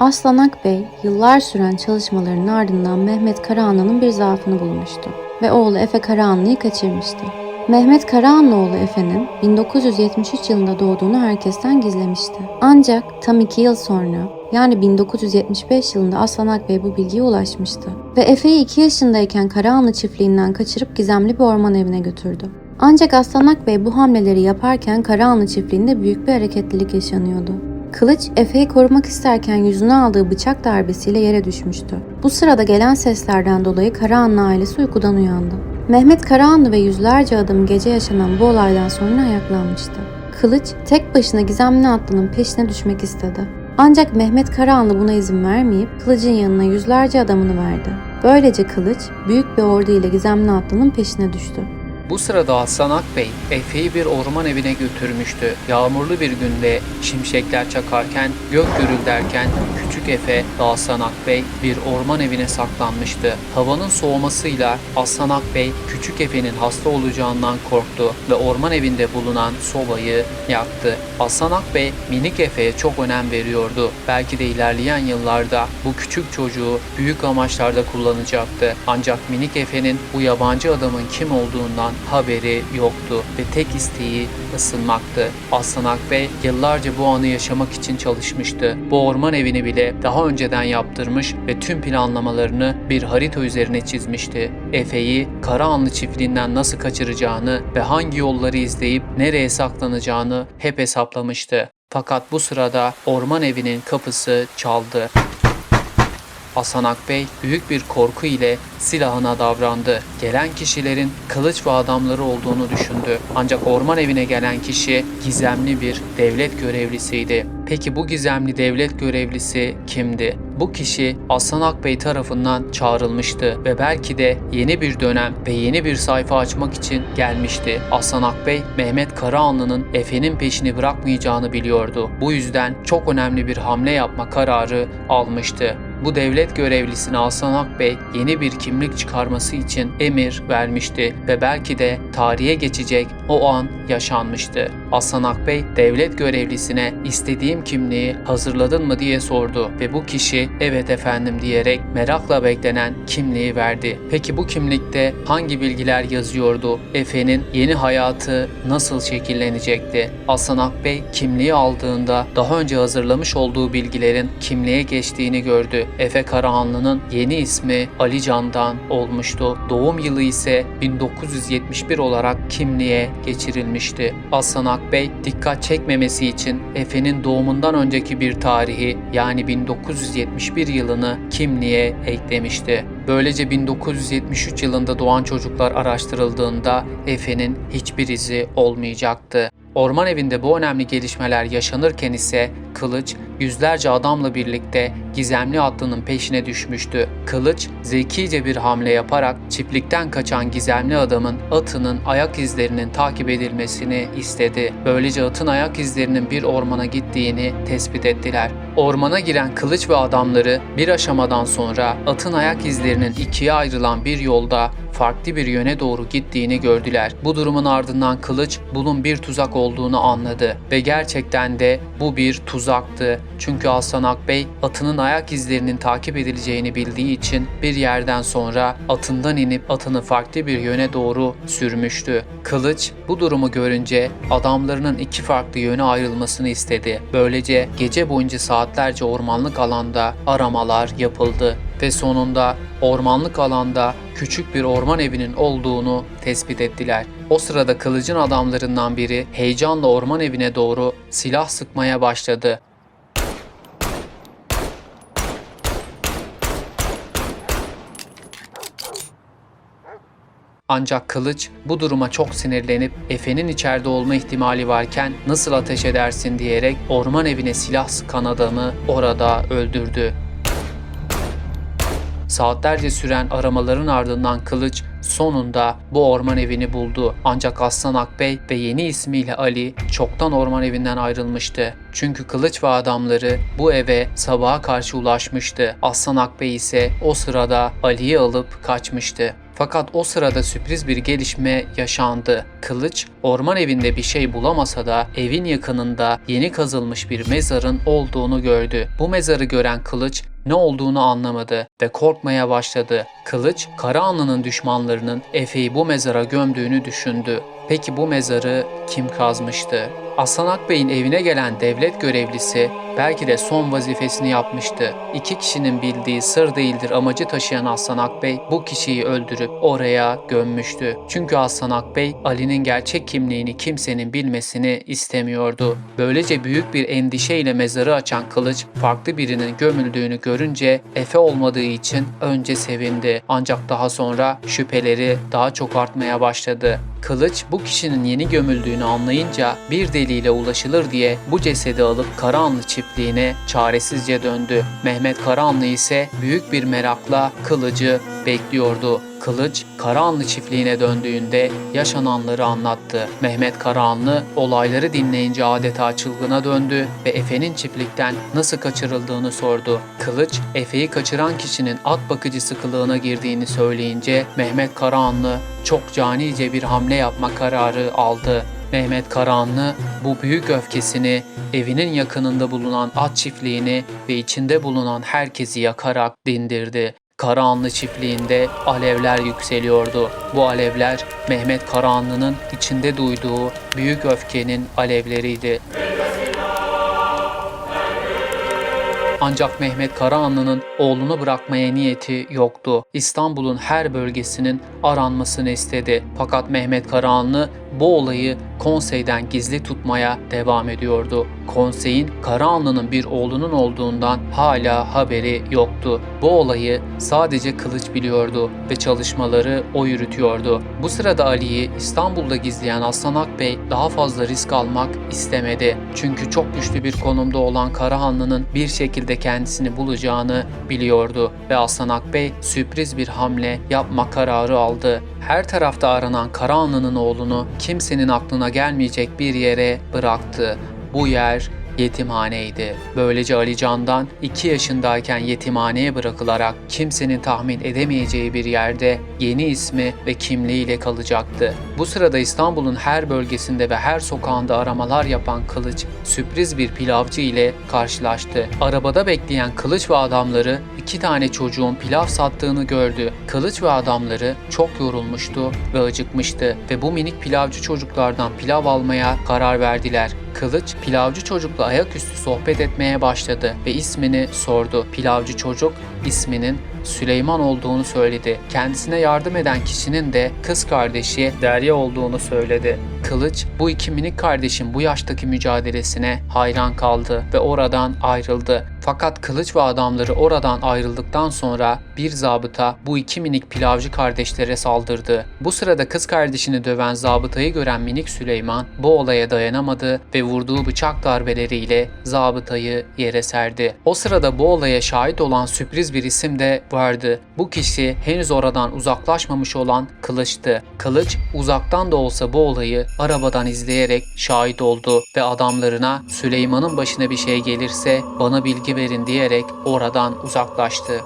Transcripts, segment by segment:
Aslan Akbey, yıllar süren çalışmaların ardından Mehmet Karahanlı'nın bir zaafını bulmuştu ve oğlu Efe Karahanlı'yı kaçırmıştı. Mehmet Karahanlıoğlu Efe'nin 1973 yılında doğduğunu herkesten gizlemişti. Ancak tam iki yıl sonra yani 1975 yılında Aslan Akbey bu bilgiye ulaşmıştı. Ve Efe'yi 2 yaşındayken Karahanlı çiftliğinden kaçırıp gizemli bir orman evine götürdü. Ancak Aslan Akbey bu hamleleri yaparken Karahanlı çiftliğinde büyük bir hareketlilik yaşanıyordu. Kılıç, Efe'yi korumak isterken yüzüne aldığı bıçak darbesiyle yere düşmüştü. Bu sırada gelen seslerden dolayı Karahanlı ailesi uykudan uyandı. Mehmet Karahanlı ve yüzlerce adam gece yaşanan bu olaydan sonra ayaklanmıştı. Kılıç, tek başına gizemli atlının peşine düşmek istedi. Ancak Mehmet Karahanlı buna izin vermeyip kılıcın yanına yüzlerce adamını verdi. Böylece kılıç büyük bir ordu ile gizemli atlının peşine düştü. Bu sırada Aslan Akbey Efe'yi bir orman evine götürmüştü. Yağmurlu bir günde şimşekler çakarken, gök gürülderken küçük Efe ve Aslan Akbey bir orman evine saklanmıştı. Havanın soğumasıyla Aslan Akbey küçük Efe'nin hasta olacağından korktu ve orman evinde bulunan sobayı yaktı. Aslan Akbey minik Efe'ye çok önem veriyordu. Belki de ilerleyen yıllarda bu küçük çocuğu büyük amaçlarda kullanacaktı. Ancak minik Efe'nin bu yabancı adamın kim olduğundan haberi yoktu ve tek isteği ısınmaktı. Aslan Akbey yıllarca bu anı yaşamak için çalışmıştı. Bu orman evini bile daha önceden yaptırmış ve tüm planlamalarını bir harita üzerine çizmişti. Efe'yi Karahanlı çiftliğinden nasıl kaçıracağını ve hangi yolları izleyip nereye saklanacağını hep hesaplamıştı. Fakat bu sırada orman evinin kapısı çaldı. Hasan Akbey büyük bir korku ile silahına davrandı. Gelen kişilerin kılıç ve adamları olduğunu düşündü. Ancak orman evine gelen kişi gizemli bir devlet görevlisiydi. Peki bu gizemli devlet görevlisi kimdi? Bu kişi Aslan Akbey tarafından çağrılmıştı ve belki de yeni bir dönem ve yeni bir sayfa açmak için gelmişti. Aslan Akbey, Mehmet Karahanlı'nın Efe'nin peşini bırakmayacağını biliyordu. Bu yüzden çok önemli bir hamle yapma kararı almıştı. Bu devlet görevlisine Aslan Akbey yeni bir kimlik çıkarması için emir vermişti ve belki de tarihe geçecek o an yaşanmıştı. Aslan Akbey devlet görevlisine istediğim kimliği hazırladın mı diye sordu ve bu kişi evet efendim diyerek merakla beklenen kimliği verdi. Peki bu kimlikte hangi bilgiler yazıyordu? Efe'nin yeni hayatı nasıl şekillenecekti? Aslan Akbey kimliği aldığında daha önce hazırlamış olduğu bilgilerin kimliğe geçtiğini gördü. Efe Karahanlı'nın yeni ismi Ali Can'dan olmuştu. Doğum yılı ise 1971 olarak kimliğe geçirilmişti. Aslan Akbey dikkat çekmemesi için Efe'nin doğumundan önceki bir tarihi yani 1971 yılını kimliğe eklemişti. Böylece 1973 yılında doğan çocuklar araştırıldığında Efe'nin hiçbir izi olmayacaktı. Orman evinde bu önemli gelişmeler yaşanırken ise Kılıç yüzlerce adamla birlikte gizemli atlının peşine düşmüştü. Kılıç zekice bir hamle yaparak çiftlikten kaçan gizemli adamın atının ayak izlerinin takip edilmesini istedi. Böylece atın ayak izlerinin bir ormana gittiğini tespit ettiler. Ormana giren Kılıç ve adamları bir aşamadan sonra atın ayak izlerinin ikiye ayrılan bir yolda farklı bir yöne doğru gittiğini gördüler. Bu durumun ardından Kılıç bunun bir tuzak olduğunu anladı ve gerçekten de bu bir tuzaktı. Çünkü Aslan Akbey atının ayak izlerinin takip edileceğini bildiği için bir yerden sonra atından inip atını farklı bir yöne doğru sürmüştü. Kılıç bu durumu görünce adamlarının iki farklı yöne ayrılmasını istedi. Böylece gece boyunca saatlerce ormanlık alanda aramalar yapıldı ve sonunda ormanlık alanda küçük bir orman evinin olduğunu tespit ettiler. O sırada kılıcın adamlarından biri heyecanla orman evine doğru silah sıkmaya başladı. Ancak Kılıç bu duruma çok sinirlenip Efe'nin içeride olma ihtimali varken nasıl ateş edersin diyerek orman evine silah sıkan adamı orada öldürdü. Saatlerce süren aramaların ardından Kılıç sonunda bu orman evini buldu. Ancak Aslan Akbey ve yeni ismiyle Ali çoktan orman evinden ayrılmıştı. Çünkü Kılıç ve adamları bu eve sabaha karşı ulaşmıştı. Aslan Akbey ise o sırada Ali'yi alıp kaçmıştı. Fakat o sırada sürpriz bir gelişme yaşandı. Kılıç orman evinde bir şey bulamasa da evin yakınında yeni kazılmış bir mezarın olduğunu gördü. Bu mezarı gören Kılıç ne olduğunu anlamadı ve korkmaya başladı. Kılıç, Karahanlı'nın düşmanlarının Efe'yi bu mezara gömdüğünü düşündü. Peki bu mezarı kim kazmıştı? Aslan Akbey'in evine gelen devlet görevlisi belki de son vazifesini yapmıştı. İki kişinin bildiği sır değildir amacı taşıyan Aslan Akbey bu kişiyi öldürüp oraya gömmüştü. Çünkü Aslan Akbey Ali'nin gerçek kimliğini kimsenin bilmesini istemiyordu. Böylece büyük bir endişeyle mezarı açan Kılıç farklı birinin gömüldüğünü görünce Efe olmadığı için önce sevindi. Ancak daha sonra şüpheleri daha çok artmaya başladı. Kılıç bu kişinin yeni gömüldüğünü anlayınca bir deliyle ulaşılır diye bu cesedi alıp Karahanlı çiftliğine çaresizce döndü. Mehmet Karahanlı ise büyük bir merakla kılıcı bekliyordu. Kılıç Karahanlı çiftliğine döndüğünde yaşananları anlattı. Mehmet Karahanlı olayları dinleyince adeta çılgına döndü ve Efe'nin çiftlikten nasıl kaçırıldığını sordu. Kılıç Efe'yi kaçıran kişinin at bakıcısı kılığına girdiğini söyleyince Mehmet Karahanlı çok canice bir hamle yapma kararı aldı. Mehmet Karahanlı bu büyük öfkesini evinin yakınında bulunan at çiftliğini ve içinde bulunan herkesi yakarak dindirdi. Karahanlı çiftliğinde alevler yükseliyordu. Bu alevler Mehmet Karahanlı'nın içinde duyduğu büyük öfkenin alevleriydi. Ancak Mehmet Karahanlı'nın oğlunu bırakmaya niyeti yoktu. İstanbul'un her bölgesinin aranmasını istedi. Fakat Mehmet Karahanlı bu olayı konseyden gizli tutmaya devam ediyordu. Konseyin Karahanlı'nın bir oğlunun olduğundan hala haberi yoktu. Bu olayı sadece Kılıç biliyordu ve çalışmaları o yürütüyordu. Bu sırada Ali'yi İstanbul'da gizleyen Aslan Akbey daha fazla risk almak istemedi. Çünkü çok güçlü bir konumda olan Karahanlı'nın bir şekilde kendisini bulacağını biliyordu ve Aslan Akbey sürpriz bir hamle yapma kararı aldı. Her tarafta aranan Karahanlı'nın oğlunu kimsenin aklına gelmeyecek bir yere bıraktı. Bu yer yetimhaneydi. Böylece Ali Can'dan 2 yaşındayken yetimhaneye bırakılarak kimsenin tahmin edemeyeceği bir yerde yeni ismi ve kimliğiyle kalacaktı. Bu sırada İstanbul'un her bölgesinde ve her sokağında aramalar yapan Kılıç sürpriz bir pilavcı ile karşılaştı. Arabada bekleyen Kılıç ve adamları iki tane çocuğun pilav sattığını gördü. Kılıç ve adamları çok yorulmuştu ve acıkmıştı ve bu minik pilavcı çocuklardan pilav almaya karar verdiler. Kılıç pilavcı çocukla ayaküstü sohbet etmeye başladı ve ismini sordu. Pilavcı çocuk isminin Süleyman olduğunu söyledi. Kendisine yardım eden kişinin de kız kardeşi Derya olduğunu söyledi. Kılıç bu iki minik kardeşin bu yaştaki mücadelesine hayran kaldı ve oradan ayrıldı. Fakat Kılıç ve adamları oradan ayrıldıktan sonra bir zabıta bu iki minik pilavcı kardeşlere saldırdı. Bu sırada kız kardeşini döven zabıtayı gören minik Süleyman bu olaya dayanamadı ve vurduğu bıçak darbeleriyle zabıtayı yere serdi. O sırada bu olaya şahit olan sürpriz bir isim de vardı. Bu kişi henüz oradan uzaklaşmamış olan Kılıç'tı. Kılıç uzaktan da olsa bu olayı arabadan izleyerek şahit oldu ve adamlarına Süleyman'ın başına bir şey gelirse bana bilgi verin diyerek oradan uzaklaştı.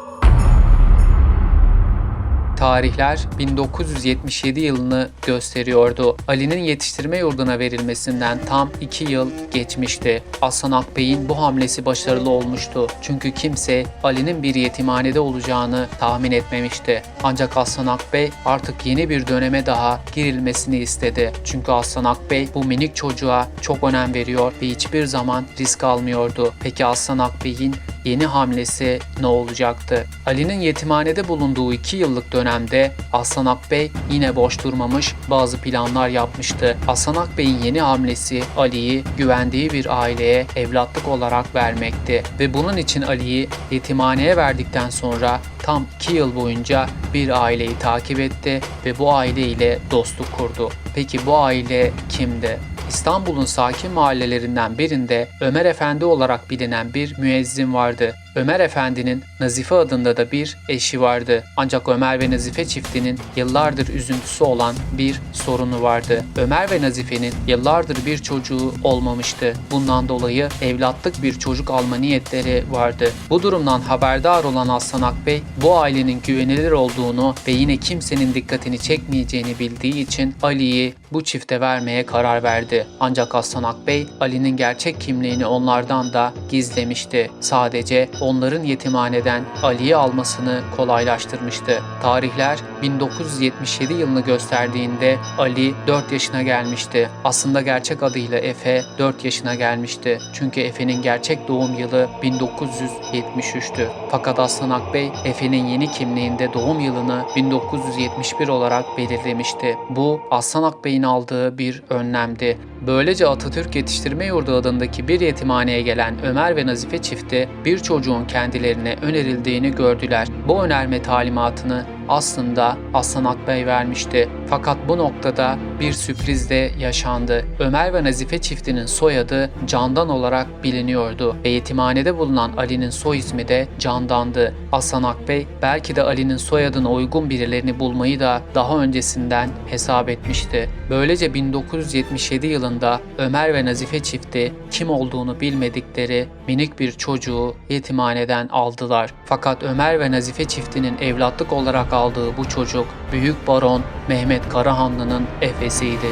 Tarihler 1977 yılını gösteriyordu. Ali'nin yetiştirme yurduna verilmesinden tam 2 yıl geçmişti. Aslan Akbey'in bu hamlesi başarılı olmuştu. Çünkü kimse Ali'nin bir yetimhanede olacağını tahmin etmemişti. Ancak Aslan Akbey artık yeni bir döneme daha girilmesini istedi. Çünkü Aslan Akbey bu minik çocuğa çok önem veriyor ve hiçbir zaman risk almıyordu. Peki Aslan Akbey'in yeni hamlesi ne olacaktı? Ali'nin yetimhanede bulunduğu 2 yıllık dönemde Aslan Akbey yine boş durmamış bazı planlar yapmıştı. Aslan Akbey'in yeni hamlesi Ali'yi güvendiği bir aileye evlatlık olarak vermekti ve bunun için Ali'yi yetimhaneye verdikten sonra tam 2 yıl boyunca bir aileyi takip etti ve bu aile ile dostluk kurdu. Peki bu aile kimdi? İstanbul'un sakin mahallelerinden birinde Ömer Efendi olarak bilinen bir müezzin vardı. Ömer Efendi'nin Nazife adında da bir eşi vardı. Ancak Ömer ve Nazife çiftinin yıllardır üzüntüsü olan bir sorunu vardı. Ömer ve Nazife'nin yıllardır bir çocuğu olmamıştı. Bundan dolayı evlatlık bir çocuk alma niyetleri vardı. Bu durumdan haberdar olan Aslan Akbey bu ailenin güvenilir olduğunu ve yine kimsenin dikkatini çekmeyeceğini bildiği için Ali'yi bu çifte vermeye karar verdi. Ancak Aslan Akbey Ali'nin gerçek kimliğini onlardan da gizlemişti. Sadece onların yetimhaneden Ali'yi almasını kolaylaştırmıştı. Tarihler 1977 yılını gösterdiğinde Ali 4 yaşına gelmişti. Aslında gerçek adıyla Efe 4 yaşına gelmişti. Çünkü Efe'nin gerçek doğum yılı 1973'tü. Fakat Aslan Akbey Efe'nin yeni kimliğinde doğum yılını 1971 olarak belirlemişti. Bu Aslan Akbey'in aldığı bir önlemdi. Böylece Atatürk Yetiştirme Yurdu adındaki bir yetimhaneye gelen Ömer ve Nazife çifti bir çocuğun kendilerine önerildiğini gördüler. Bu önerme talimatını aslında Aslan Akbey vermişti. Fakat bu noktada bir sürpriz de yaşandı. Ömer ve Nazife çiftinin soyadı Candan olarak biliniyordu ve yetimhanede bulunan Ali'nin soy ismi de Candan'dı. Aslan Akbey belki de Ali'nin soyadına uygun birilerini bulmayı da daha öncesinden hesap etmişti. Böylece 1977 yılında Ömer ve Nazife çifti kim olduğunu bilmedikleri minik bir çocuğu yetimhaneden aldılar. Fakat Ömer ve Nazife çiftinin evlatlık olarak aldığı bu çocuk Büyük Baron Mehmet Karahanlı'nın Efes'iydi.